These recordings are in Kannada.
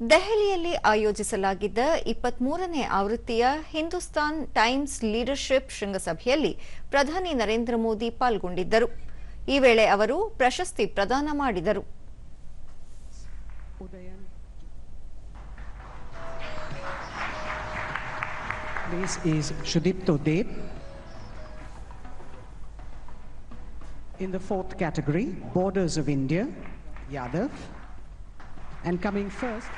ದೆಹಲಿಯಲ್ಲಿ ಆಯೋಜಿಸಲಾಗಿದ್ದ ಇಪ್ಪತ್ಮೂರನೇ ಆವೃತ್ತಿಯ ಹಿಂದೂಸ್ತಾನ್ ಟೈಮ್ಸ್ ಲೀಡರ್ಶಿಪ್ ಶೃಂಗಸಭೆಯಲ್ಲಿ ಪ್ರಧಾನಿ ನರೇಂದ್ರ ಮೋದಿ ಪಾಲ್ಗೊಂಡಿದ್ದರು ಈ ವೇಳೆ ಅವರು ಪ್ರಶಸ್ತಿ ಪ್ರದಾನ ಮಾಡಿದರು. In the fourth category, Borders of India, Yadav. And coming first,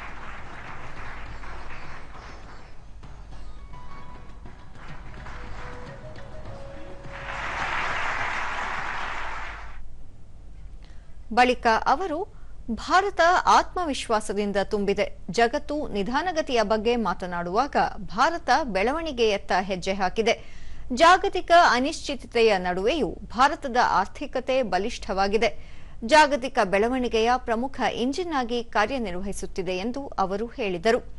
ಬಳಿಕ ಅವರು, ಭಾರತ ಆತ್ಮವಿಶ್ವಾಸದಿಂದ ತುಂಬಿದೆ. ಜಗತ್ತು ನಿಧಾನಗತಿಯ ಬಗ್ಗೆ ಮಾತನಾಡುವಾಗ ಭಾರತ ಬೆಳವಣಿಗೆಯತ್ತ ಹೆಜ್ಜೆ ಹಾಕಿದೆ. ಜಾಗತಿಕ ಅನಿಶ್ಚಿತತೆಯ ನಡುವೆಯೂ ಭಾರತದ ಆರ್ಥಿಕತೆ ಬಲಿಷ್ಠವಾಗಿದೆ. ಜಾಗತಿಕ ಬೆಳವಣಿಗೆಯ ಪ್ರಮುಖ ಇಂಜಿನ್ ಆಗಿ ಕಾರ್ಯನಿರ್ವಹಿಸುತ್ತಿದೆ ಎಂದು ಅವರು ಹೇಳಿದರು.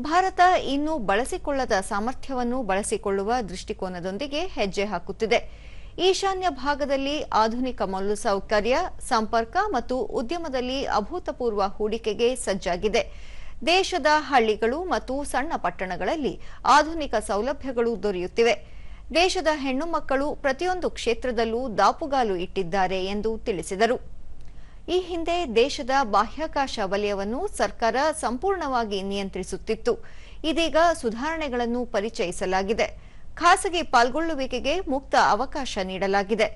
ಭಾರತ ಇನ್ನೂ ಬಳಸಿಕೊಳ್ಳದ ಸಾಮರ್ಥ್ಯವನ್ನು ಬಳಸಿಕೊಳ್ಳುವ ದೃಷ್ಟಿಕೋನದೊಂದಿಗೆ ಹೆಜ್ಜೆ ಹಾಕುತ್ತಿದೆ. ಈಶಾನ್ಯ ಭಾಗದಲ್ಲಿ ಆಧುನಿಕ ಮೂಲಸೌಕರ್ಯ ಸಂಪರ್ಕ ಮತ್ತು ಉದ್ಯಮದಲ್ಲಿ ಅಭೂತಪೂರ್ವ ಹೂಡಿಕೆಗೆ ಸಜ್ಜಾಗಿದೆ. ದೇಶದ ಹಳ್ಳಿಗಳು ಮತ್ತು ಸಣ್ಣ ಪಟ್ಟಣಗಳಲ್ಲಿ ಆಧುನಿಕ ಸೌಲಭ್ಯಗಳು ದೊರೆಯುತ್ತಿವೆ. ದೇಶದ ಹೆಣ್ಣು ಮಕ್ಕಳು ಪ್ರತಿಯೊಂದು ಕ್ಷೇತ್ರದಲ್ಲೂ ದಾಪುಗಾಲು ಇಟ್ಟಿದ್ದಾರೆ ಎಂದು ತಿಳಿಸಿದರು. ಈ ಹಿಂದೆ ದೇಶದ ಬಾಹ್ಯಾಕಾಶ ವಲಯವನ್ನು ಸರ್ಕಾರ ಸಂಪೂರ್ಣವಾಗಿ ನಿಯಂತ್ರಿಸುತ್ತಿತ್ತು. ಇದೀಗ ಸುಧಾರಣೆಗಳನ್ನು ಪರಿಚಯಿಸಲಾಗಿದೆ. ಖಾಸಗಿ ಪಾಲ್ಗೊಳ್ಳುವಿಕೆಗೆ ಮುಕ್ತ ಅವಕಾಶ ನೀಡಲಾಗಿದೆ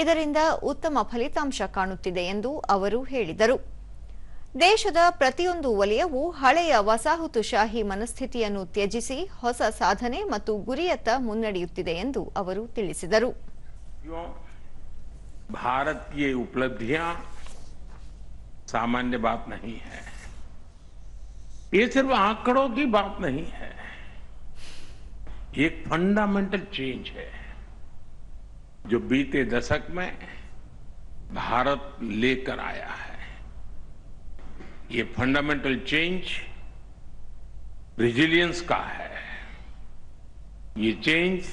ಇದರಿಂದ ಉತ್ತಮ ಫಲಿತಾಂಶ ಕಾಣುತ್ತಿದೆ ಎಂದು ಅವರು ಹೇಳಿದರು ದೇಶದ ಪ್ರತಿಯೊಂದು ವಲಯವೂ ಹಳೆಯ ವಸಾಹತುಶಾಹಿ ಮನಸ್ಥಿತಿಯನ್ನು ತ್ಯಜಿಸಿ ಹೊಸ ಸಾಧನೆ ಮತ್ತು ಗುರಿಯತ್ತ ಮುನ್ನಡೆಯುತ್ತಿದೆ ಎಂದು ಅವರು ತಿಳಿಸಿದರು साथियों, भारत की ये उपलब्धियां सामान्य बात नहीं है ये सिर्फ आंकड़ों की बात नहीं है ये एक फंडामेंटल चेंज है। जो बीते दशक में भारत लेकर आया है। ये फंडामेंटल चेंज रिजिलियंस का है। ये चेंज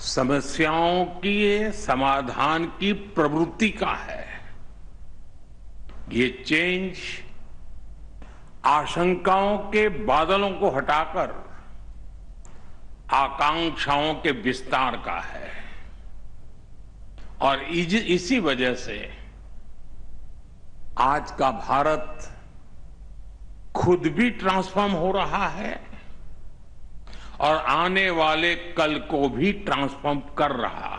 समस्याओं की, समाधान की प्रवृत्ति का है। ये चेंज आशंकाओं के बादलों को हटाकर आकांक्षाओं के विस्तार का है। और इसी वजह से आज का भारत खुद भी ट्रांसफॉर्म हो रहा है और आने वाले कल को भी ट्रांसफॉर्म कर रहा है